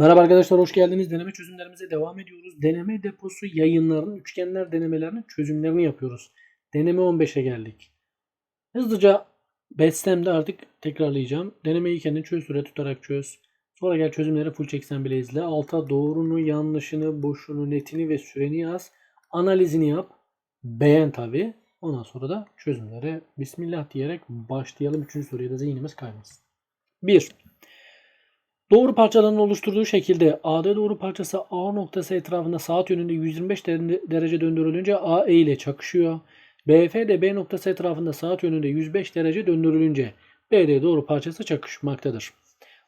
Merhaba arkadaşlar hoş geldiniz. Deneme çözümlerimize devam ediyoruz. Deneme deposu yayınlarının üçgenler denemelerinin çözümlerini yapıyoruz. Deneme 15'e geldik. Hızlıca bestemde artık tekrarlayacağım. Denemeyi kendin çöz süre tutarak çöz. Sonra gel çözümleri full çeksen bile izle. Alta doğrunu, yanlışını, boşunu, netini ve süreni yaz. Analizini yap. Beğen tabi. Ondan sonra da çözümlere Bismillah diyerek başlayalım. Üçüncü soruya da zihnimiz kaymasın. 1. Doğru parçaların oluşturduğu şekilde AD doğru parçası A noktası etrafında saat yönünde 125 der- derece döndürülünce AE ile çakışıyor. BF de B noktası etrafında saat yönünde 105 derece döndürülünce BD doğru parçası çakışmaktadır.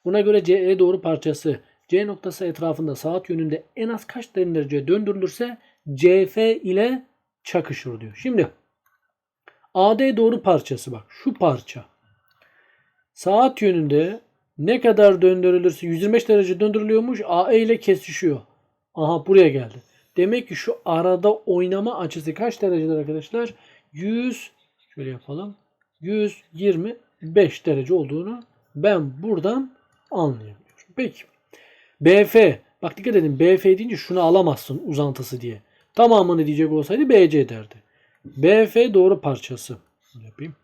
Buna göre CE doğru parçası C noktası etrafında saat yönünde en az kaç derece döndürülürse CF ile çakışır diyor. Şimdi AD doğru parçası bak şu parça saat yönünde ne kadar döndürülürse 125 derece döndürülüyormuş. AE ile kesişiyor. Aha buraya geldi. Demek ki şu arada oynama açısı kaç derecedir arkadaşlar? 100 şöyle yapalım. 125 derece olduğunu ben buradan anlayabiliyorum. Peki. BF. Bak dikkat edin. BF deyince şunu alamazsın uzantısı diye. Tamamını diyecek olsaydı BC derdi. BF doğru parçası. Yapayım.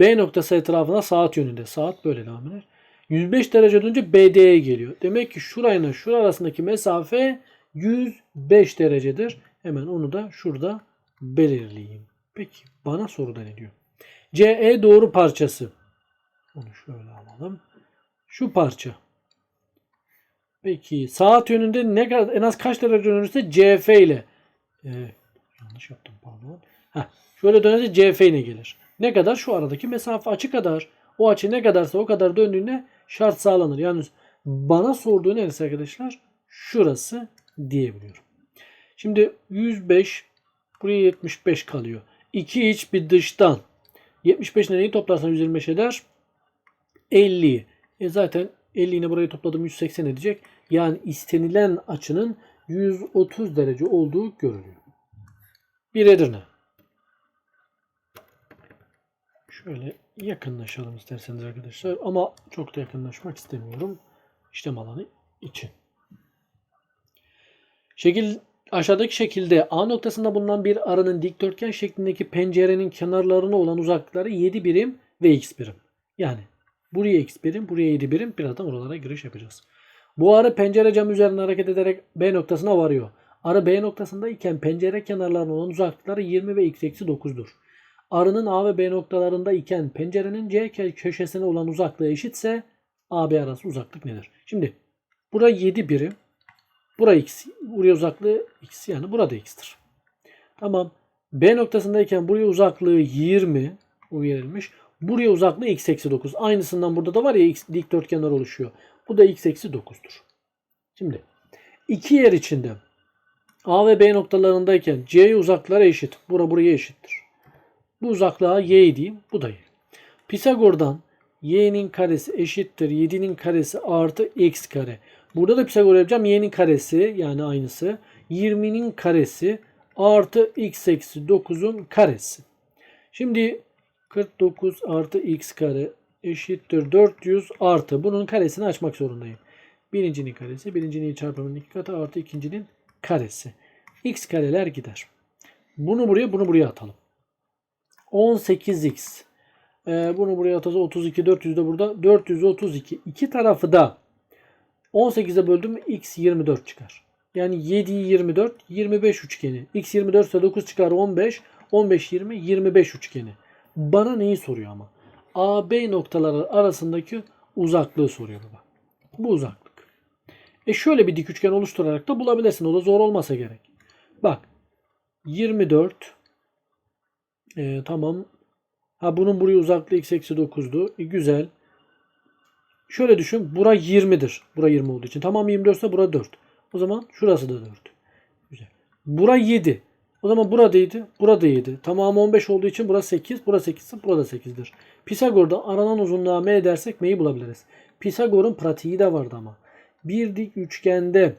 B noktası etrafına saat yönünde. Saat böyle devam eder. 105 derece dönünce BD'ye geliyor. Demek ki şurayla şura arasındaki mesafe 105 derecedir. Hemen onu da şurada belirleyeyim. Peki bana soruda ne diyor? CE doğru parçası. Onu şöyle alalım. Şu parça. Peki saat yönünde ne kadar en az kaç derece dönürse CF ile Ee, yanlış yaptım pardon. Heh, şöyle dönerse CF ile gelir. Ne kadar? Şu aradaki mesafe açı kadar. O açı ne kadarsa o kadar döndüğünde şart sağlanır. Yani bana sorduğu neresi arkadaşlar? Şurası diyebiliyorum. Şimdi 105 buraya 75 kalıyor. 2 iç bir dıştan. 75 neyi toplarsan 125 eder? 50. E zaten 50 yine burayı topladım 180 edecek. Yani istenilen açının 130 derece olduğu görülüyor. Bir Edirne. Şöyle yakınlaşalım isterseniz arkadaşlar. Ama çok da yakınlaşmak istemiyorum. İşlem alanı için. Şekil aşağıdaki şekilde A noktasında bulunan bir arının dikdörtgen şeklindeki pencerenin kenarlarına olan uzaklıkları 7 birim ve x birim. Yani buraya x birim, buraya 7 birim. Birazdan oralara giriş yapacağız. Bu arı pencere camı üzerinde hareket ederek B noktasına varıyor. Arı B noktasında iken pencere kenarlarına olan uzaklıkları 20 ve x eksi 9'dur. Arının A ve B noktalarında iken pencerenin C kö- köşesine olan uzaklığı eşitse AB arası uzaklık nedir? Şimdi bura 7 birim. Bura x. Buraya uzaklığı x yani burada x'tir. Tamam. B noktasındayken buraya uzaklığı 20 bu verilmiş. Buraya uzaklığı x eksi 9. Aynısından burada da var ya x dikdörtgenler oluşuyor. Bu da x eksi 9'dur. Şimdi iki yer içinde A ve B noktalarındayken C uzaklıkları eşit. Bura buraya eşittir. Bu uzaklığa y diyeyim. Bu da y. Pisagor'dan y'nin karesi eşittir 7'nin karesi artı x kare. Burada da Pisagor yapacağım. y'nin karesi yani aynısı. 20'nin karesi artı x eksi 9'un karesi. Şimdi 49 artı x kare eşittir 400 artı bunun karesini açmak zorundayım. Birincinin karesi birincinin çarpımının iki katı artı ikincinin karesi. x kareler gider. Bunu buraya bunu buraya atalım. 18x. Ee, bunu buraya atarsa 32 400 de burada 432. İki tarafı da 18'e böldüm x 24 çıkar. Yani 7 24 25 üçgeni. x 24 ise 9 çıkar 15. 15 20 25 üçgeni. Bana neyi soruyor ama? A B noktaları arasındaki uzaklığı soruyor baba. Bu uzaklık. E şöyle bir dik üçgen oluşturarak da bulabilirsin. O da zor olmasa gerek. Bak 24 ee, tamam. Ha bunun buraya uzaklığı x eksi 9'du. E, güzel. Şöyle düşün. Bura 20'dir. Bura 20 olduğu için. Tamam 24 ise bura 4. O zaman şurası da 4. Güzel. Bura 7. O zaman buradaydı. Burada 7. Tamam 15 olduğu için bura 8. Bura 8 ise burada 8'dir. Pisagor'da aranan uzunluğa m dersek m'yi bulabiliriz. Pisagor'un pratiği de vardı ama. Bir dik üçgende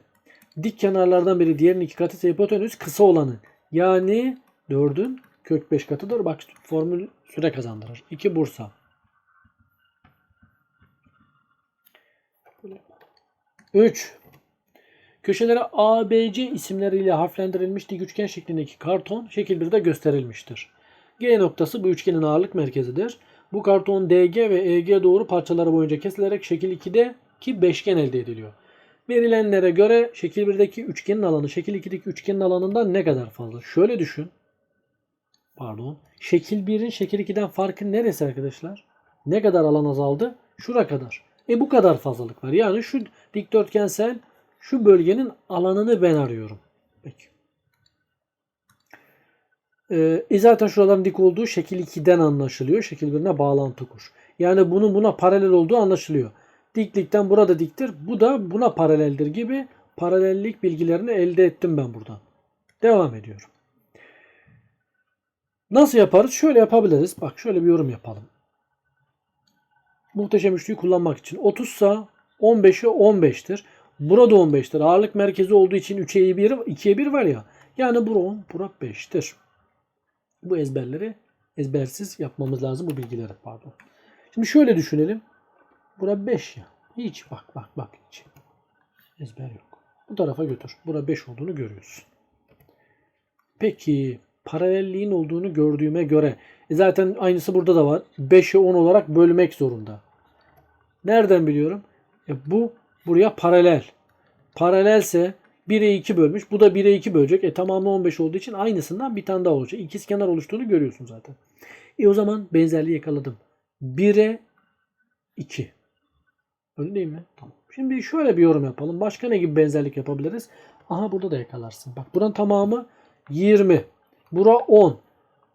dik kenarlardan biri diğerinin iki katı ise hipotenüs kısa olanı. Yani 4'ün kök 5 katıdır. Bak formül süre kazandırır. 2 Bursa. 3. Köşelere A, B, C isimleriyle harflendirilmiş dik üçgen şeklindeki karton şekil 1'de gösterilmiştir. G noktası bu üçgenin ağırlık merkezidir. Bu karton DG ve EG doğru parçaları boyunca kesilerek şekil 2'de ki beşgen elde ediliyor. Verilenlere göre şekil 1'deki üçgenin alanı şekil 2'deki üçgenin alanından ne kadar fazla? Şöyle düşün. Pardon. Şekil 1'in şekil 2'den farkı neresi arkadaşlar? Ne kadar alan azaldı? Şura kadar. E bu kadar fazlalık var. Yani şu dikdörtgensel şu bölgenin alanını ben arıyorum. Peki. Ee, e zaten şuraların dik olduğu şekil 2'den anlaşılıyor. Şekil 1'ine bağlantı kur. Yani bunun buna paralel olduğu anlaşılıyor. Diklikten burada diktir. Bu da buna paraleldir gibi paralellik bilgilerini elde ettim ben buradan. Devam ediyorum. Nasıl yaparız? Şöyle yapabiliriz. Bak şöyle bir yorum yapalım. Muhteşem üçlüyü kullanmak için 30 sa 15'i 15'tir. Burada 15'tir. Ağırlık merkezi olduğu için 3'e 1, 2'ye 1 var ya. Yani bura 10, bura 5'tir. Bu ezberleri ezbersiz yapmamız lazım bu bilgileri pardon. Şimdi şöyle düşünelim. Bura 5 ya. Hiç bak bak bak hiç. Ezber yok. Bu tarafa götür. Bura 5 olduğunu görüyorsun. Peki paralelliğin olduğunu gördüğüme göre e zaten aynısı burada da var. 5'e 10 olarak bölmek zorunda. Nereden biliyorum? E bu buraya paralel. Paralelse 1'e 2 bölmüş. Bu da 1'e 2 bölecek. E tamamı 15 olduğu için aynısından bir tane daha olacak. İkiz kenar oluştuğunu görüyorsun zaten. E o zaman benzerliği yakaladım. 1'e 2. Öyle değil mi? Tamam. Şimdi şöyle bir yorum yapalım. Başka ne gibi benzerlik yapabiliriz? Aha burada da yakalarsın. Bak buranın tamamı 20. Bura 10.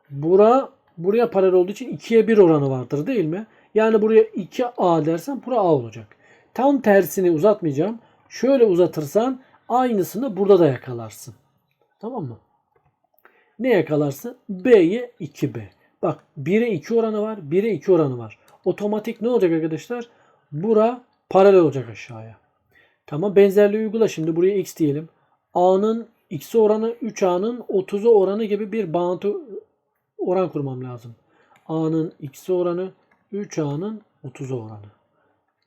Bura buraya paralel olduğu için 2'ye 1 oranı vardır değil mi? Yani buraya 2A dersen bura A olacak. Tam tersini uzatmayacağım. Şöyle uzatırsan aynısını burada da yakalarsın. Tamam mı? Ne yakalarsın? B'ye 2B. Bak 1'e 2 oranı var. 1'e 2 oranı var. Otomatik ne olacak arkadaşlar? Bura paralel olacak aşağıya. Tamam benzerliği uygula. Şimdi buraya x diyelim. A'nın x'e oranı 3A'nın 30'a oranı gibi bir bağıntı oran kurmam lazım. A'nın x'e oranı 3A'nın 30'a oranı.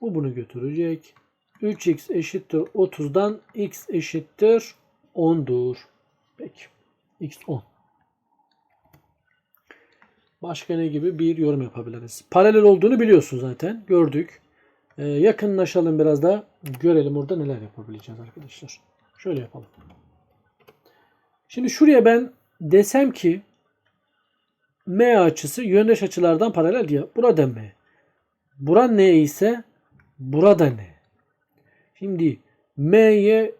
Bu bunu götürecek. 3x eşittir 30'dan x eşittir 10'dur. Peki. x 10. Başka ne gibi bir yorum yapabiliriz? Paralel olduğunu biliyorsun zaten. Gördük. Ee, yakınlaşalım biraz da görelim orada neler yapabileceğiz arkadaşlar. Şöyle yapalım. Şimdi şuraya ben desem ki M açısı yöndeş açılardan paralel diye. Burada M. Bura ne ise burada ne? Şimdi M'ye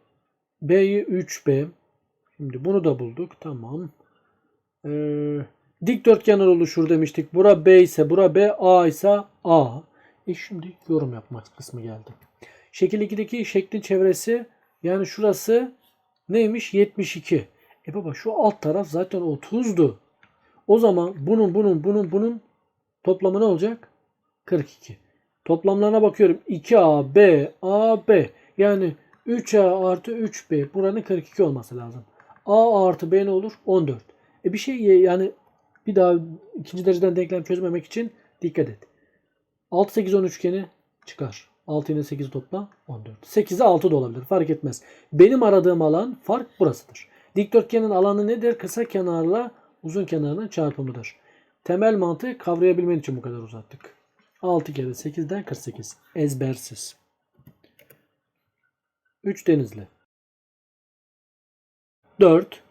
B'ye 3B. Şimdi bunu da bulduk. Tamam. Ee, dikdörtgenler oluşur demiştik. Bura B ise bura B, A ise A. E şimdi yorum yapmak kısmı geldi. Şekil 2'deki şeklin çevresi yani şurası neymiş? 72. E baba şu alt taraf zaten 30'du. O zaman bunun bunun bunun bunun toplamı ne olacak? 42. Toplamlarına bakıyorum. 2A, B, A, B. Yani 3A artı 3B. Buranın 42 olması lazım. A artı B ne olur? 14. E bir şey yani bir daha ikinci dereceden denklem çözmemek için dikkat et. 6, 8, 10 üçgeni çıkar. 6 ile 8 topla 14. 8'e 6 da olabilir. Fark etmez. Benim aradığım alan fark burasıdır. Dikdörtgenin alanı nedir? Kısa kenarla uzun kenarının çarpımıdır. Temel mantığı kavrayabilmen için bu kadar uzattık. 6 kere 8'den 48. Ezbersiz. 3 denizli. 4.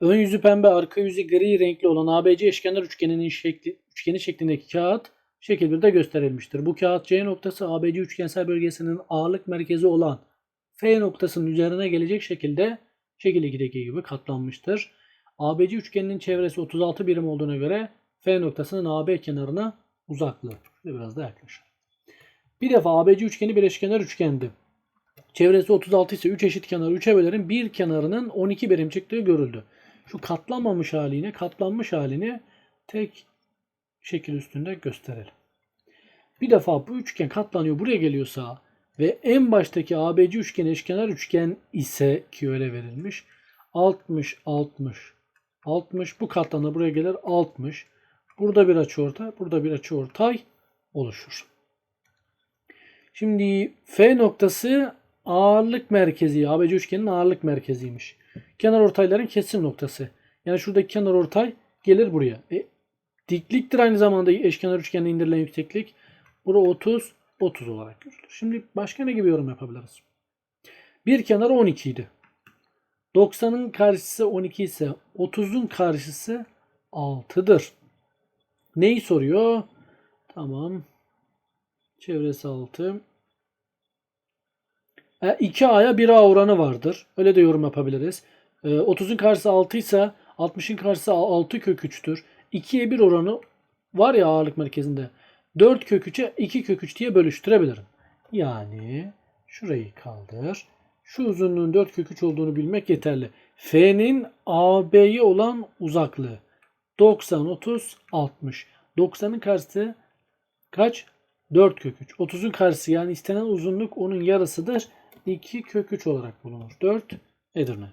Ön yüzü pembe, arka yüzü gri renkli olan ABC eşkenar üçgeninin şekli, üçgeni şeklindeki kağıt şekil 1'de gösterilmiştir. Bu kağıt C noktası ABC üçgensel bölgesinin ağırlık merkezi olan F noktasının üzerine gelecek şekilde şekil 2'deki gibi katlanmıştır. ABC üçgeninin çevresi 36 birim olduğuna göre F noktasının AB kenarına uzaklığı. Biraz da yaklaşalım. Bir defa ABC üçgeni bir eşkenar üçgendi. Çevresi 36 ise 3 eşit kenar 3'e bölerim. Bir kenarının 12 birim çıktığı görüldü. Şu katlanmamış halini, katlanmış halini tek şekil üstünde gösterelim. Bir defa bu üçgen katlanıyor buraya geliyorsa ve en baştaki ABC üçgen eşkenar üçgen ise ki öyle verilmiş 60 60 60 bu katlanır buraya gelir 60 burada bir açı ortay burada bir açı ortay oluşur. Şimdi F noktası ağırlık merkezi. ABC üçgenin ağırlık merkeziymiş. Kenar ortayların kesim noktası. Yani şuradaki kenar ortay gelir buraya. E, dikliktir aynı zamanda eşkenar üçgende indirilen yükseklik. Bura 30, 30 olarak görülür. Şimdi başka ne gibi yorum yapabiliriz? Bir kenar 12 idi. 90'ın karşısı 12 ise 30'un karşısı 6'dır. Neyi soruyor? Tamam. Çevresi 6. E, 2A'ya 1A oranı vardır. Öyle de yorum yapabiliriz. E, 30'un karşısı 6 ise 60'ın karşısı 6 kök 3'tür. 2'ye 1 oranı var ya ağırlık merkezinde. 4 kök 3'e 2 kök 3 diye bölüştürebilirim. Yani şurayı kaldır. Şu uzunluğun 4 kök 3 olduğunu bilmek yeterli. F'nin AB'ye olan uzaklığı 90, 30, 60. 90'ın karşısı kaç? 4 kök 3. 30'un karşısı yani istenen uzunluk onun yarısıdır. 2 kök 3 olarak bulunur. 4 Edirne.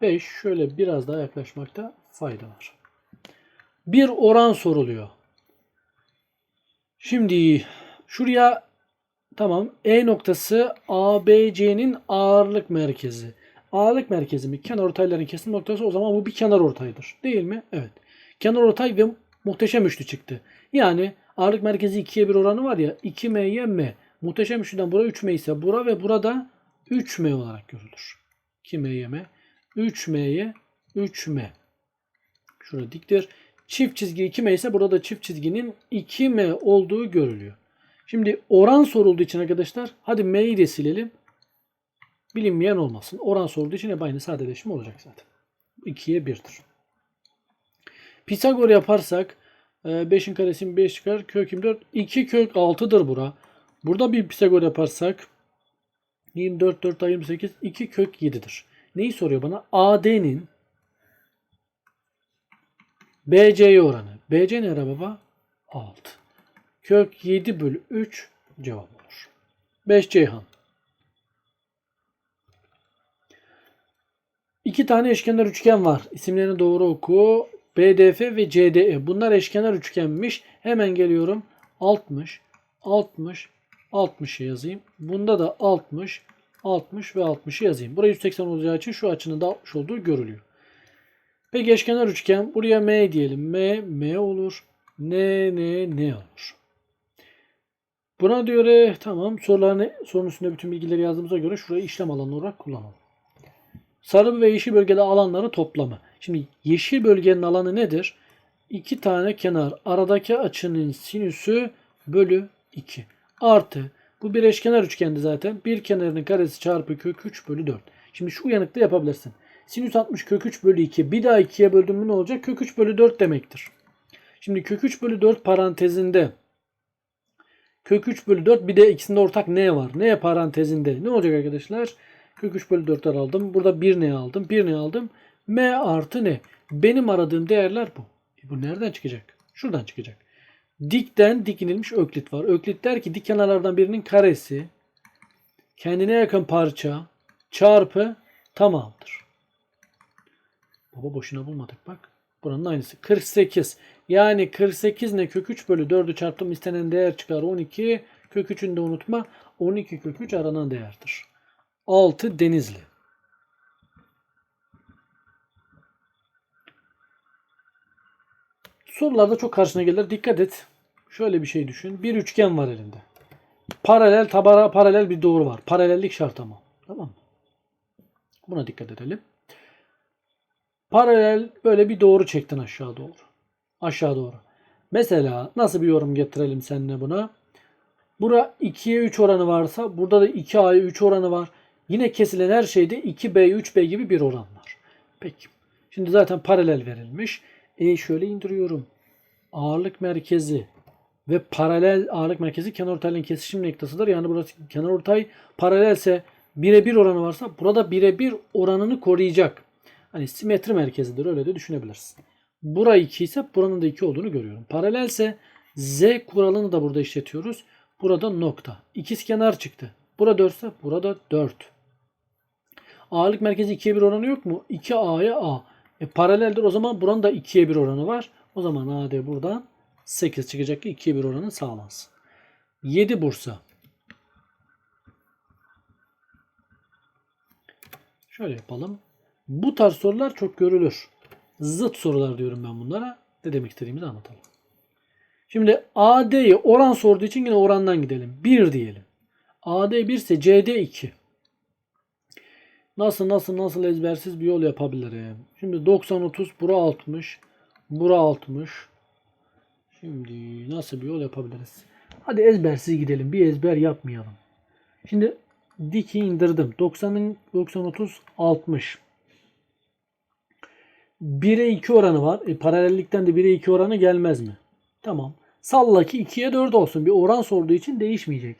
5 şöyle biraz daha yaklaşmakta fayda var. Bir oran soruluyor. Şimdi şuraya tamam E noktası ABC'nin ağırlık merkezi. Ağırlık merkezi mi? Kenar ortayların kesim noktası o zaman bu bir kenar ortaydır. Değil mi? Evet. Kenar ortay ve muhteşem üçlü çıktı. Yani ağırlık merkezi 2'ye 1 oranı var ya 2M'ye M. Muhteşem üçlüden bura 3M ise bura ve burada 3M olarak görülür. 2M'ye M. 3M'ye 3M. Şurada diktir. Çift çizgi 2M ise burada da çift çizginin 2M olduğu görülüyor. Şimdi oran sorulduğu için arkadaşlar hadi M'yi de silelim. Bilinmeyen olmasın. Oran sorulduğu için hep aynı sadeleşme olacak zaten. 2'ye 1'dir. Pisagor yaparsak 5'in karesi 5 çıkar. Kök 24. 2 kök 6'dır bura. Burada bir Pisagor yaparsak 24 4 daha 28 2 kök 7'dir. Neyi soruyor bana? AD'nin BC'ye oranı. BC ne ara baba? 6. Kök 7 bölü 3 cevap olur. 5 Ceyhan. İki tane eşkenar üçgen var. İsimlerini doğru oku. BDF ve CDE. Bunlar eşkenar üçgenmiş. Hemen geliyorum. 60, 60, 60'ı yazayım. Bunda da 60, 60 ve 60'ı yazayım. Buraya 180 olacağı için şu açının da 60 olduğu görülüyor. Peki eşkenar üçgen. Buraya M diyelim. M, M olur. N, N, N olur. Buna göre tamam sorularını sorunun üstünde bütün bilgileri yazdığımıza göre şurayı işlem alanı olarak kullanalım. Sarı ve yeşil bölgede alanları toplamı. Şimdi yeşil bölgenin alanı nedir? İki tane kenar. Aradaki açının sinüsü bölü 2. Artı. Bu bir eşkenar üçgendi zaten. Bir kenarının karesi çarpı kök 3 bölü 4. Şimdi şu uyanıkta yapabilirsin. Sinüs 60 kök 3 bölü 2. Bir daha 2'ye böldüm ne olacak? Kök 3 bölü 4 demektir. Şimdi kök 3 bölü 4 parantezinde kök 3 bölü 4 bir de ikisinde ortak n var. n parantezinde ne olacak arkadaşlar? Kök 3 bölü 4'ler aldım. Burada 1 ne aldım? 1 ne aldım? M artı ne? Benim aradığım değerler bu. E bu nereden çıkacak? Şuradan çıkacak. Dikten dik inilmiş öklit var. Öklit der ki dik kenarlardan birinin karesi kendine yakın parça çarpı tamamdır. Baba boşuna bulmadık bak. Buranın aynısı. 48. Yani 48 ne? Kök 3 bölü 4'ü çarptım. istenen değer çıkar 12. Kök 3'ünü de unutma. 12 kök 3 aranan değerdir. 6 Denizli. Sorularda çok karşına gelir. Dikkat et. Şöyle bir şey düşün. Bir üçgen var elinde. Paralel tabara paralel bir doğru var. Paralellik şart ama. Tamam mı? Buna dikkat edelim. Paralel böyle bir doğru çektin aşağı doğru. Aşağı doğru. Mesela nasıl bir yorum getirelim seninle buna? Bura 2'ye 3 oranı varsa burada da 2A'ya 3 oranı var. Yine kesilen her şeyde 2B, 3B gibi bir oran var. Peki. Şimdi zaten paralel verilmiş. E şöyle indiriyorum. Ağırlık merkezi ve paralel ağırlık merkezi kenarortayların kesişim noktasıdır. Yani burası kenarortay paralelse birebir oranı varsa burada birebir oranını koruyacak. Hani simetri merkezidir öyle de düşünebilirsin. Bura 2 ise buranın da 2 olduğunu görüyorum. Paralelse z kuralını da burada işletiyoruz. Burada nokta. İkiz kenar çıktı. Bura 4 ise burada 4. A'lık merkezi 2'ye 1 oranı yok mu? 2A'ya A. E paraleldir o zaman buranın da 2'ye 1 oranı var. O zaman AD buradan 8 çıkacak ki 2'ye 1 oranı sağlansın. 7 Bursa. Şöyle yapalım. Bu tarz sorular çok görülür. Zıt sorular diyorum ben bunlara. Ne demek istediğimizi anlatalım. Şimdi AD'ye oran sorduğu için yine orandan gidelim. 1 diyelim. AD 1 ise CD 2. Nasıl nasıl nasıl ezbersiz bir yol yapabilirim. Şimdi 90 30 bura 60. Bura 60. Şimdi nasıl bir yol yapabiliriz? Hadi ezbersiz gidelim. Bir ezber yapmayalım. Şimdi diki indirdim. 90'ın 90 30 60. 1'e 2 oranı var. E, paralellikten de 1'e 2 oranı gelmez mi? Tamam. Salla ki 2'ye 4 olsun. Bir oran sorduğu için değişmeyecek.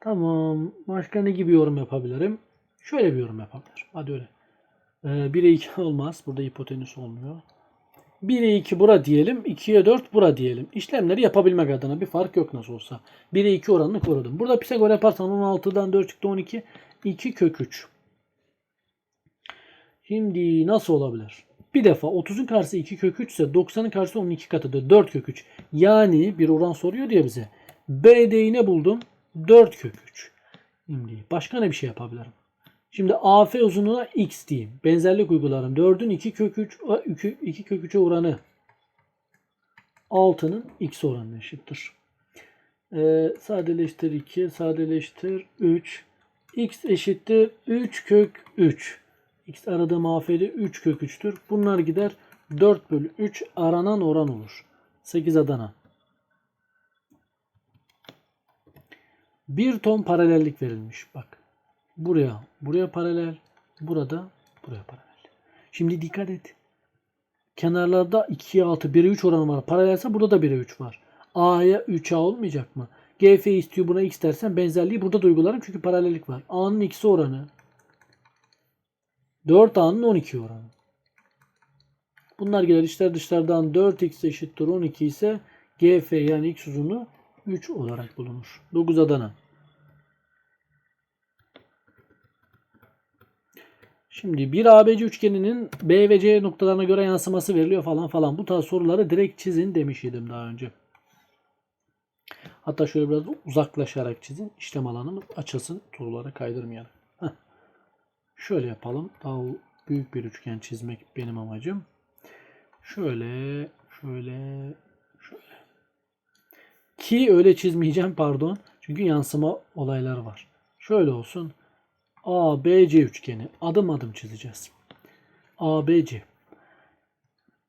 Tamam. Başka ne gibi yorum yapabilirim? Şöyle bir yorum yapabilirim. Hadi öyle. Ee, 1'e 2 olmaz. Burada hipotenüs olmuyor. 1'e 2 bura diyelim. 2'ye 4 bura diyelim. İşlemleri yapabilmek adına bir fark yok nasıl olsa. 1'e 2 oranını korudum. Burada Pisagor yaparsan 16'dan 4 çıktı 12. 2 kök 3. Şimdi nasıl olabilir? Bir defa 30'un karşısı 2 kök 3 ise 90'ın karşısı onun 2 katıdır. 4 kök 3. Yani bir oran soruyor diye bize. BD'yi ne buldum? 4 kök 3. Şimdi başka ne bir şey yapabilirim? Şimdi AF uzunluğuna x diyeyim. Benzerlik uygularım. 4'ün 2 kök 3 2, 2 kök 3'e oranı 6'nın x oranına eşittir. Ee, sadeleştir 2, sadeleştir 3. x eşittir 3 kök 3. X aradığım AF'de 3 kök 3'tür. Bunlar gider 4 bölü 3 aranan oran olur. 8 Adana. 1 ton paralellik verilmiş. Bak. Buraya, buraya paralel. Burada, buraya paralel. Şimdi dikkat et. Kenarlarda 2'ye 6, 1'e 3 oranı var. Paralelse burada da 1'e 3 var. A'ya 3A olmayacak mı? GF istiyor buna x dersen benzerliği burada da uygularım çünkü paralellik var. A'nın x'i oranı 4A'nın 12 oranı. Bunlar gelir içler dışlardan 4x eşittir 12 ise GF yani x uzunluğu 3 olarak bulunur. 9 Adana. Şimdi bir ABC üçgeninin B ve C noktalarına göre yansıması veriliyor falan falan. Bu tarz soruları direkt çizin demiş idim daha önce. Hatta şöyle biraz uzaklaşarak çizin. İşlem alanımız açılsın. Sorulara kaydırmayalım. Şöyle yapalım. Daha büyük bir üçgen çizmek benim amacım. Şöyle, şöyle, şöyle. Ki öyle çizmeyeceğim pardon. Çünkü yansıma olayları var. Şöyle olsun. ABC üçgeni. Adım adım çizeceğiz. ABC.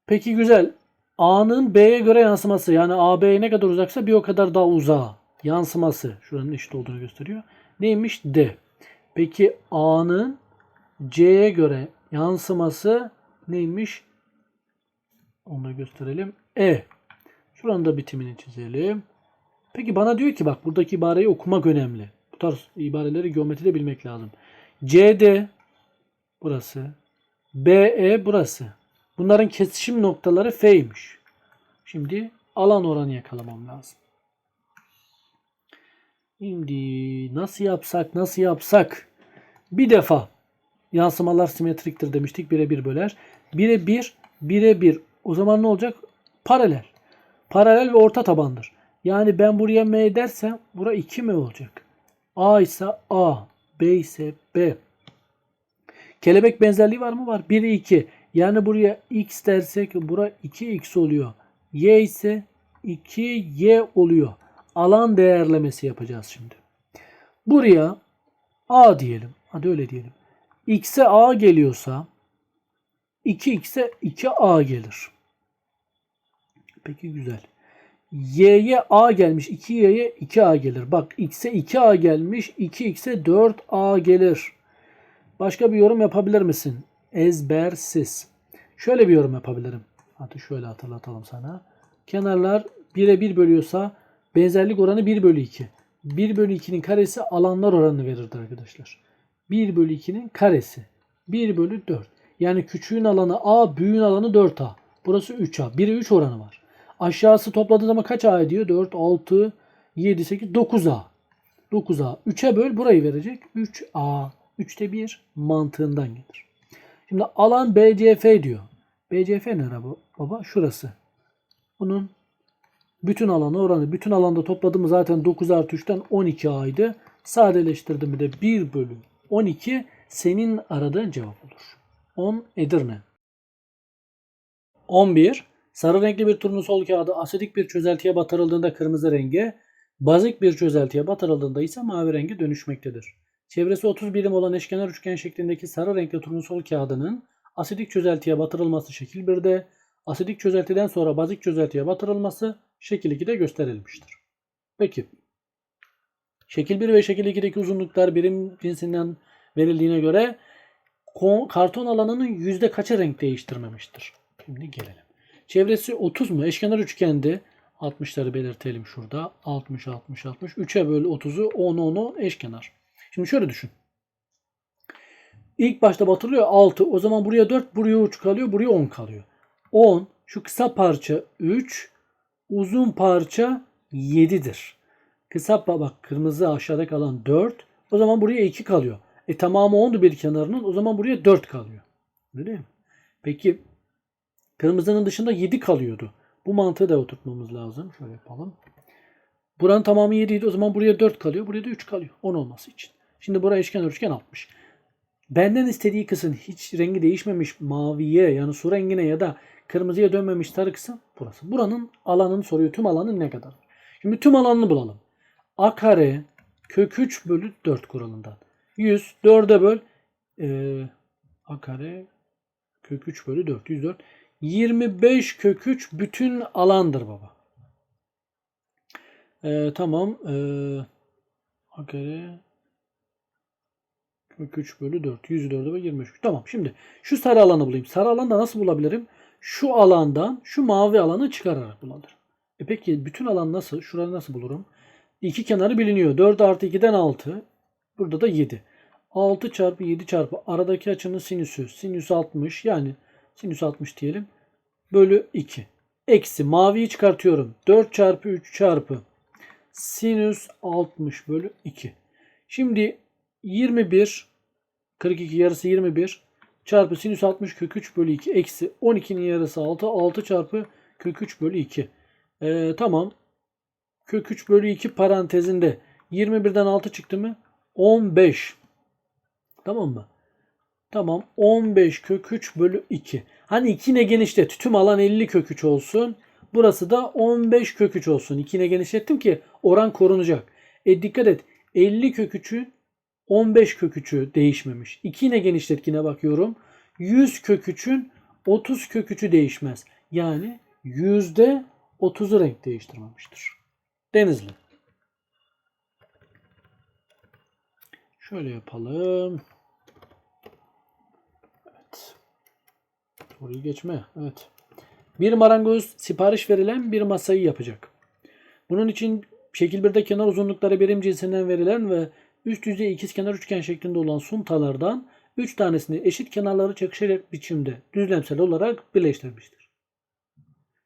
Peki güzel. A'nın B'ye göre yansıması yani AB'ye ne kadar uzaksa bir o kadar daha uzağa yansıması. Şuranın eşit olduğunu gösteriyor. Neymiş? D. Peki A'nın C'ye göre yansıması neymiş? Onu da gösterelim. E. Şuranın da bitimini çizelim. Peki bana diyor ki bak buradaki ibareyi okumak önemli. Bu tarz ibareleri geometride bilmek lazım. CD burası. BE burası. Bunların kesişim noktaları F'ymiş. Şimdi alan oranı yakalamam lazım. Şimdi nasıl yapsak nasıl yapsak? Bir defa yansımalar simetriktir demiştik. Bire bir böler. Bire bir, bire bir. O zaman ne olacak? Paralel. Paralel ve orta tabandır. Yani ben buraya M dersem bura 2 M olacak. A ise A. B ise B. Kelebek benzerliği var mı? Var. 1'e 2. Yani buraya x dersek bura 2x oluyor. Y ise 2y oluyor. Alan değerlemesi yapacağız şimdi. Buraya A diyelim. Hadi öyle diyelim. X'e A geliyorsa 2x'e 2A gelir. Peki güzel. Y'ye A gelmiş. 2Y'ye 2A gelir. Bak X'e 2A gelmiş. 2X'e 4A gelir. Başka bir yorum yapabilir misin? Ezbersiz. Şöyle bir yorum yapabilirim. Hadi şöyle hatırlatalım sana. Kenarlar 1'e 1 bölüyorsa benzerlik oranı 1 bölü 2. 1 bölü 2'nin karesi alanlar oranını verirdi arkadaşlar. 1 bölü 2'nin karesi. 1 bölü 4. Yani küçüğün alanı A, büyüğün alanı 4A. Burası 3A. 1'e 3 oranı var. Aşağısı topladığı zaman kaç A ediyor? 4, 6, 7, 8, 9A. 9A. 3'e böl burayı verecek. 3A. 3'te 1 mantığından gelir. Şimdi alan BCF diyor. BCF nere baba? Şurası. Bunun bütün alanı oranı. Bütün alanda topladığımız zaten 9 artı 3'ten 12 A'ydı. Sadeleştirdim de 1 bölü 12 senin aradığın cevap olur. 10 Edirne. 11. Sarı renkli bir turnusol kağıdı asidik bir çözeltiye batırıldığında kırmızı renge, bazik bir çözeltiye batırıldığında ise mavi renge dönüşmektedir. Çevresi 30 birim olan eşkenar üçgen şeklindeki sarı renkli turnusol kağıdının asidik çözeltiye batırılması şekil 1'de, asidik çözeltiden sonra bazik çözeltiye batırılması şekil 2'de gösterilmiştir. Peki. Şekil 1 ve şekil 2'deki uzunluklar birim cinsinden verildiğine göre karton alanının yüzde kaçı renk değiştirmemiştir? Şimdi gelelim. Çevresi 30 mu? Eşkenar üçgende 60'ları belirtelim şurada. 60, 60, 60. 3'e böl 30'u 10, 10'u eşkenar. Şimdi şöyle düşün. İlk başta batırılıyor 6. O zaman buraya 4, buraya 3 kalıyor, buraya 10 kalıyor. 10, şu kısa parça 3, uzun parça 7'dir. Kısa pa- bak kırmızı aşağıda kalan 4. O zaman buraya 2 kalıyor. E tamamı 10'du bir kenarının. O zaman buraya 4 kalıyor. Öyle değil mi? Peki kırmızının dışında 7 kalıyordu. Bu mantığı da oturtmamız lazım. Şöyle yapalım. Buranın tamamı 7 idi. O zaman buraya 4 kalıyor. Buraya da 3 kalıyor. 10 olması için. Şimdi buraya eşkenar üçgen 60. Benden istediği kısım hiç rengi değişmemiş maviye yani su rengine ya da kırmızıya dönmemiş sarı kısım burası. Buranın alanını soruyor. Tüm alanı ne kadar? Şimdi tüm alanını bulalım. A kare kök 3 bölü 4 kuralından. 100 4'e böl ee, A kare kök 3 bölü 4 104. 25 kök 3 bütün alandır baba. Ee, tamam. Ee, A kare kök 3 bölü 4. 104'e ve 25. Tamam şimdi şu sarı alanı bulayım. Sarı alanda nasıl bulabilirim? Şu alandan şu mavi alanı çıkararak bulabilirim. E peki bütün alan nasıl? Şurayı nasıl bulurum? İki kenarı biliniyor. 4 artı 2'den 6. Burada da 7. 6 çarpı 7 çarpı aradaki açının sinüsü. Sinüs 60 yani sinüs 60 diyelim. Bölü 2. Eksi maviyi çıkartıyorum. 4 çarpı 3 çarpı sinüs 60 bölü 2. Şimdi 21 42 yarısı 21 çarpı sinüs 60 kök 3 bölü 2 eksi 12'nin yarısı 6 6 çarpı kök 3 bölü 2. Ee, tamam. Kök 3 bölü 2 parantezinde 21'den 6 çıktı mı? 15. Tamam mı? Tamam. 15 kök 3 bölü 2. Hani 2 ne genişlet. Tüm alan 50 kök 3 olsun. Burası da 15 kök 3 olsun. 2 ne genişlettim ki oran korunacak. E dikkat et. 50 kök 3'ü 15 kök 3'ü değişmemiş. 2 ne genişletkine bakıyorum. 100 kök 3'ün 30 kök 3'ü değişmez. Yani yüzde 30'u renk değiştirmemiştir. Denizli. Şöyle yapalım. Evet. Soruyu geçme. Evet. Bir marangoz sipariş verilen bir masayı yapacak. Bunun için şekil 1'de kenar uzunlukları birim cinsinden verilen ve üst yüzey ikizkenar üçgen şeklinde olan suntalardan 3 tanesini eşit kenarları çakışacak biçimde düzlemsel olarak birleştirmiştir.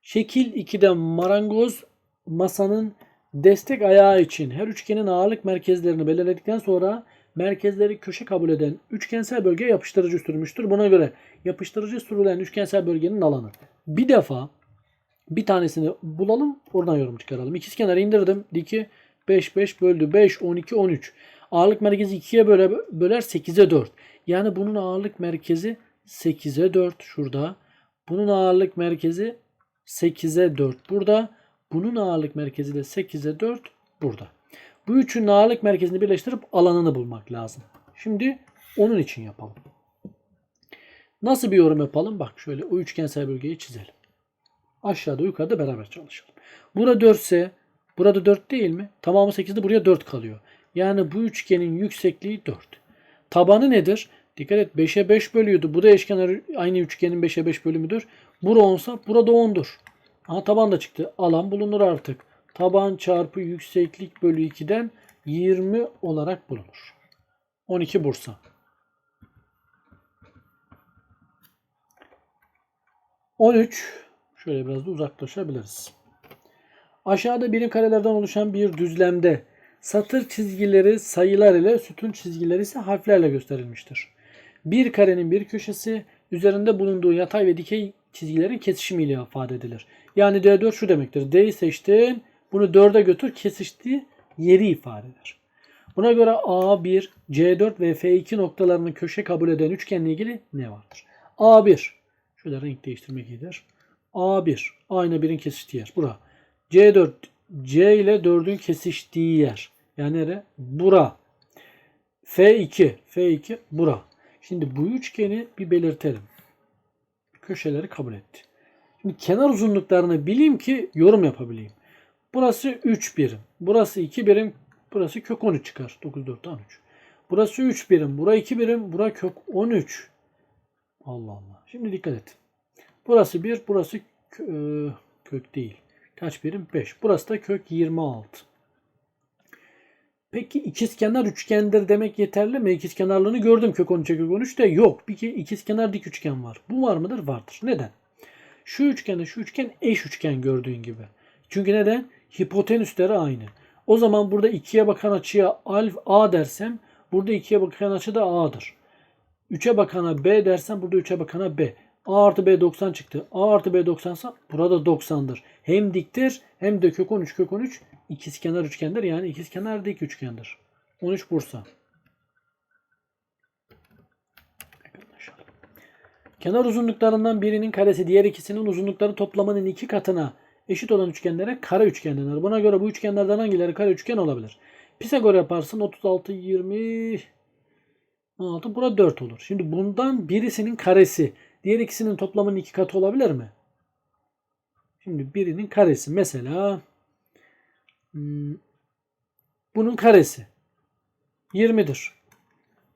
Şekil 2'de marangoz masanın destek ayağı için her üçgenin ağırlık merkezlerini belirledikten sonra merkezleri köşe kabul eden üçgensel bölgeye yapıştırıcı sürmüştür. Buna göre yapıştırıcı sürülen üçgensel bölgenin alanı. Bir defa bir tanesini bulalım oradan yorum çıkaralım. İkizkenarı indirdim. Diki 5 5 böldü 5 12 13. Ağırlık merkezi 2'ye böle, böler 8'e 4. Yani bunun ağırlık merkezi 8'e 4 şurada. Bunun ağırlık merkezi 8'e 4 burada. Bunun ağırlık merkezi de 8'e 4 burada. Bu üçünün ağırlık merkezini birleştirip alanını bulmak lazım. Şimdi onun için yapalım. Nasıl bir yorum yapalım? Bak şöyle o üçgensel bölgeyi çizelim. Aşağıda yukarıda beraber çalışalım. Burada 4 ise burada 4 değil mi? Tamamı 8'de buraya 4 kalıyor. Yani bu üçgenin yüksekliği 4. Tabanı nedir? Dikkat et 5'e 5 bölüyordu. Bu da eşkenar aynı üçgenin 5'e 5 bölümüdür. Bura 10'sa burada 10'dur. Aha taban da çıktı. Alan bulunur artık. Taban çarpı yükseklik bölü 2'den 20 olarak bulunur. 12 Bursa. 13 şöyle biraz da uzaklaşabiliriz. Aşağıda birim karelerden oluşan bir düzlemde satır çizgileri sayılar ile sütun çizgileri ise harflerle gösterilmiştir. Bir karenin bir köşesi üzerinde bulunduğu yatay ve dikey çizgilerin kesişimiyle ifade edilir. Yani D4 şu demektir. D'yi seçtin, bunu 4'e götür, kesiştiği yeri ifade eder. Buna göre A1, C4 ve F2 noktalarını köşe kabul eden üçgenle ilgili ne vardır? A1. Şöyle renk değiştirmek iyidir. A1. A ile 1'in kesiştiği yer. Bura. C4. C ile 4'ün kesiştiği yer. Yani nere? Bura. F2. F2. Bura. Şimdi bu üçgeni bir belirtelim. Köşeleri kabul etti. Şimdi kenar uzunluklarını bileyim ki yorum yapabileyim. Burası 3 birim. Burası 2 birim. Burası kök 13 çıkar. 9, 4, 13. Burası 3 birim. Bura 2 birim. Bura kök 13. Allah Allah. Şimdi dikkat et. Burası 1. Burası e, kök değil. Kaç birim? 5. Burası da kök 26. Peki ikizkenar üçgendir demek yeterli mi? İkizkenarlığını gördüm kök 13'e kök 13'te yok. Bir ki ikizkenar dik üçgen var. Bu var mıdır? Vardır. Neden? Şu üçgenle şu üçgen eş üçgen gördüğün gibi. Çünkü neden? Hipotenüsleri aynı. O zaman burada ikiye bakan açıya alf A dersem burada ikiye bakan açı da A'dır. 3'e bakana B dersem burada 3'e bakana B. A artı B 90 çıktı. A artı B 90 ise burada 90'dır. Hem diktir hem de kök 13 kök 13 ikizkenar üçgendir. Yani ikizkenar dik üçgendir. 13 Bursa. Kenar uzunluklarından birinin karesi diğer ikisinin uzunlukları toplamının iki katına eşit olan üçgenlere kare üçgen denir. Buna göre bu üçgenlerden hangileri kare üçgen olabilir? Pisagor yaparsın 36 20 16 bura 4 olur. Şimdi bundan birisinin karesi diğer ikisinin toplamının iki katı olabilir mi? Şimdi birinin karesi mesela bunun karesi 20'dir.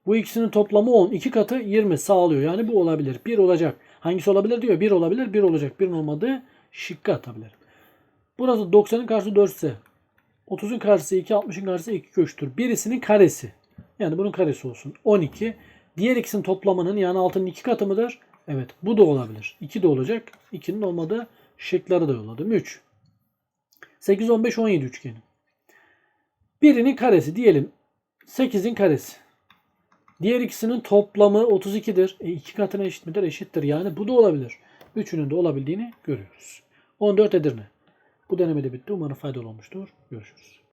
Bu ikisinin toplamı 10. 2 katı 20 sağlıyor. Yani bu olabilir. 1 olacak. Hangisi olabilir diyor. 1 olabilir. 1 olacak. 1'in olmadığı şıkkı atabilirim. Burası 90'ın karşısı 4 ise 30'un karşısı 2, 60'ın karşısı 2 köştür. Birisinin karesi. Yani bunun karesi olsun. 12. Diğer ikisinin toplamının yani altının 2 katı mıdır? Evet. Bu da olabilir. 2 de olacak. 2'nin olmadığı şıkları da yolladım. 3. 8, 15, 17 üçgeni. Birinin karesi diyelim 8'in karesi. Diğer ikisinin toplamı 32'dir. E iki katına eşit midir? Eşittir. Yani bu da olabilir. Üçünün de olabildiğini görüyoruz. 14 Edirne. Bu deneme de bitti. Umarım faydalı olmuştur. Görüşürüz.